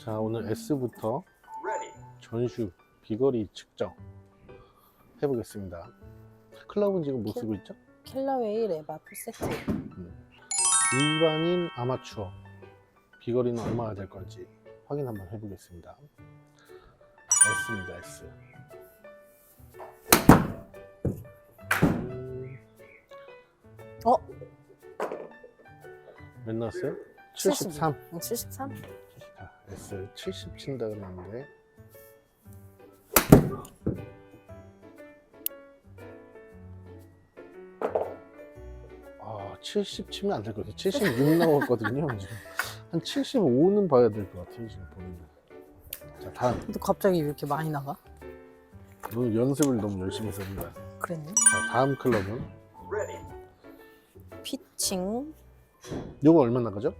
자 오늘 S부터 전슈 비거리 측정 해보겠습니다. 클럽은 지금 못 쓰고 있죠? 킬러웨이 레바 풀세트 일반인 아마추어 비거리는 얼마나 될 건지 확인 한번 해보겠습니다. S입니다, S. 음, 어? 몇 나왔어요? 73. 73? 자, S 70 친다 그랬는데 아, 70 치면 안 될 것 같아요. 76 나왔거든요. 지금. 한 75는 봐야 될 것 같아요. 지금 보면. 자, 다음. 근데 갑자기 왜 이렇게 많이 나가? 오늘 연습을 너무 열심히 해서 그런 거야. 그랬네 자, 다음 클럽은 피칭 요거 얼마 나가죠?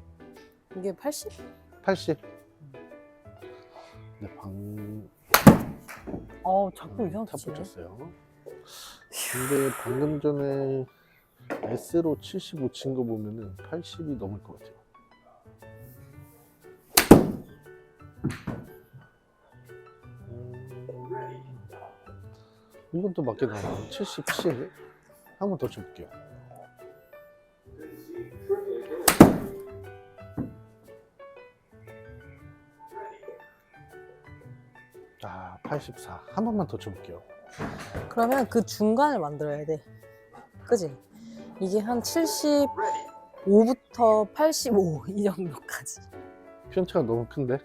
이게 80? 80. 네, 방 어 자꾸 음, 이상하게 탑 치네 붙였어요. 근데 방금 전에 S로 75 친 거 보면은 80이 넘을 것 같아요. 음, 이건 또 맞게 나와요. 77. 한 번 더 쳐볼게요. 84. 한 번만 더 쳐볼게요. 그러면 그 중간을 만들어야 돼 그지? 이게 한 75부터 85 이 정도까지 편차가 너무 큰데?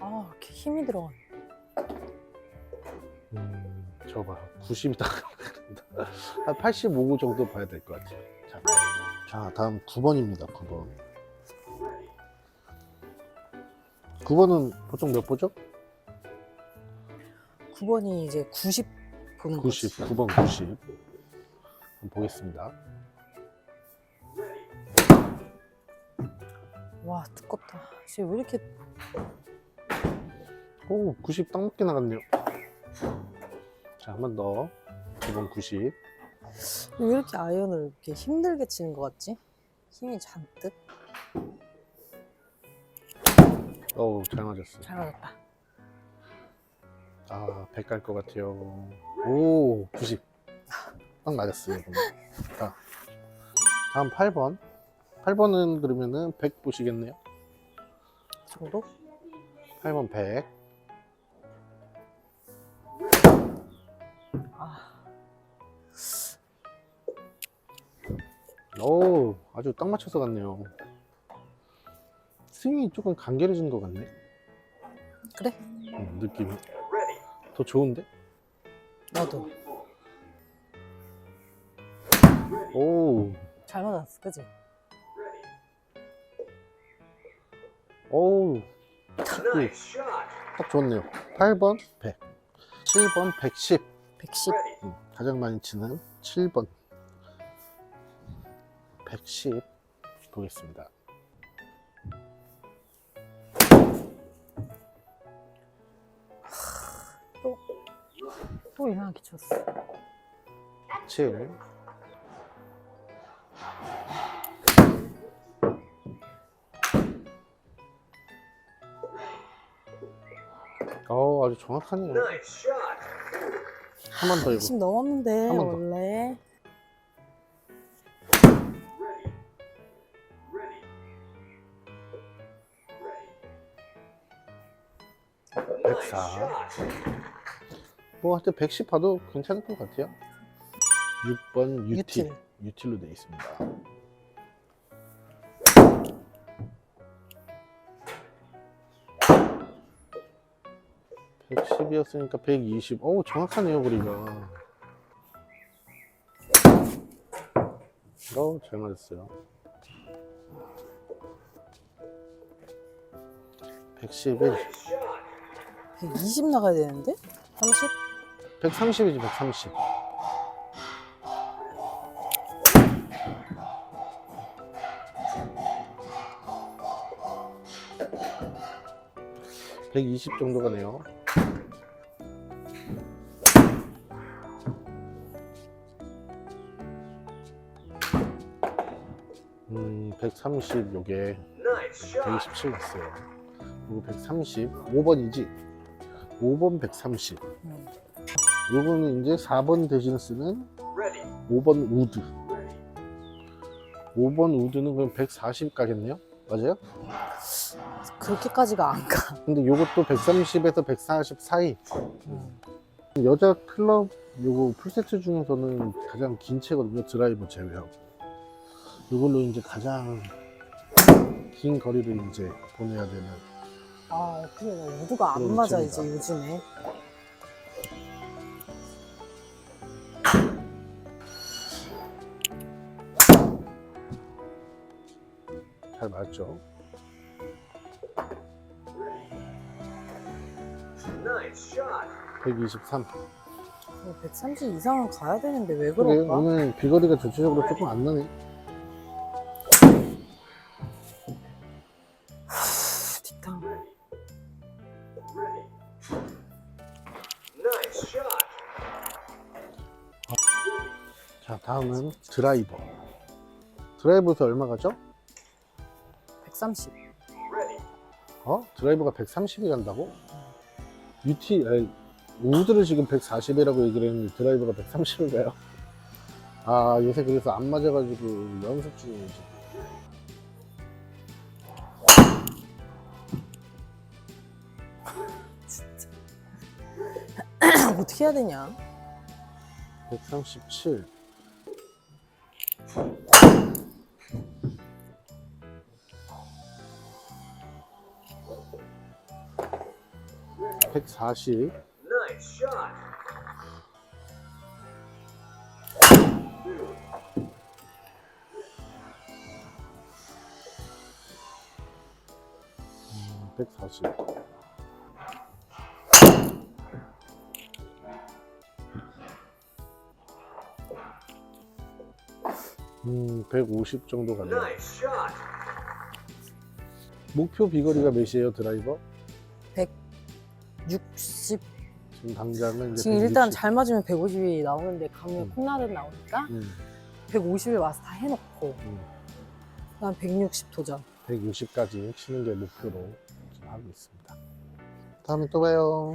아 이렇게 힘이 들어가 음, 저거 봐. 90이 딱 한85 정도 봐야 될 것 같아요. 자, 자, 다음 9번입니다. 9번. 9번은 보통 몇 보죠? 9번이 이제 90 보는 90. 거지 9번 90. 한번 보겠습니다. 와 두껍다 지금 왜 이렇게 오, 90 딱 맞게 나갔네요. 자, 한 번 더. 9번 90. 왜 이렇게 아이언을 이렇게 힘들게 치는 것 같지? 힘이 잔뜩 어우, 잘 맞았어요. 잘 맞았다 아, 100 갈 것 같아요. 오, 90. 딱 맞았어요. 자, 다음 8번. 8번은 그러면은 100 보시겠네요. 정도? 8번 100. 아 오, 아주 딱 맞춰서 갔네요. 스윙이 조금 간결해진 것 같네. 그래 음, 느낌이. 더 좋은데? 나도 오, 잘 맞았어 그지? 오, 딱 좋네요. 8번 100. 7번 110. 110 음, 가장 많이 치는 7번 110 보겠습니다. 또 이상하게 쳤어 7 어, 아주 정확하네요. 한 번더 해보. 10 넘었는데 한번 더. 원래 104. 뭐 하여튼 110 봐도 괜찮을 것 같아요. 6번 유틸. 유틸. 유틸로 되어 있습니다. (110이었으니까) (120) 어우 정확하네요 거리가 어우 잘 맞았어요 (111) 120 나가야 되는데? 30? 130이지 130 120 정도가 네요 음, 140 130 요게 Nice shot. 127 났어요. 그리고 130 5번이지. 5번 130. 음. 요거는 이제 4번 대신 쓰는 Ready. 5번 우드. Ready. 5번 우드는 그럼 140 가겠네요? 맞아요? 그렇게까지가 안 가. 근데 요것도 130에서 140 사이. 음. 여자 클럽 요거 풀세트 중에서는 가장 긴 채거든요. 드라이버 제외하고. 요걸로 이제 가장 긴 거리를 이제 보내야 되는. 아, 나 우드가 안 맞아. 이제 요즘에. 맞죠? Nice shot. 123. 130 이상은 가야 되는데 왜 그래, 그럴까? 오늘 비거리가 전체적으로 조금 안 나네. 뒷땅. 자, 다음은 드라이버. 드라이버에서 얼마 가죠? 130. Ready. 어? 드라이버가 130이 간다고? UT, 아니, 우드를 지금 140이라고 얘기를 했는데 드라이버가 130을 가요? 아, 요새 그래서 안 맞아가지고 연습 중이에요, 지금. 어떻게 해야 되냐? 137. (140) Nice shot. 음, 140. 음, 150 정도 가네요. 목표 비거리가 몇이에요, 드라이버? 60. 지금 당장은 이제 지금 일단 160. 잘 맞으면 150이 나오는데 가면 음. 콩나듯 나오니까 음, 150을 와서 다 해놓고 음, 그다음 160 도전. 160까지 치는 게 목표로 지금 하고 있습니다. 다음에 또 봐요.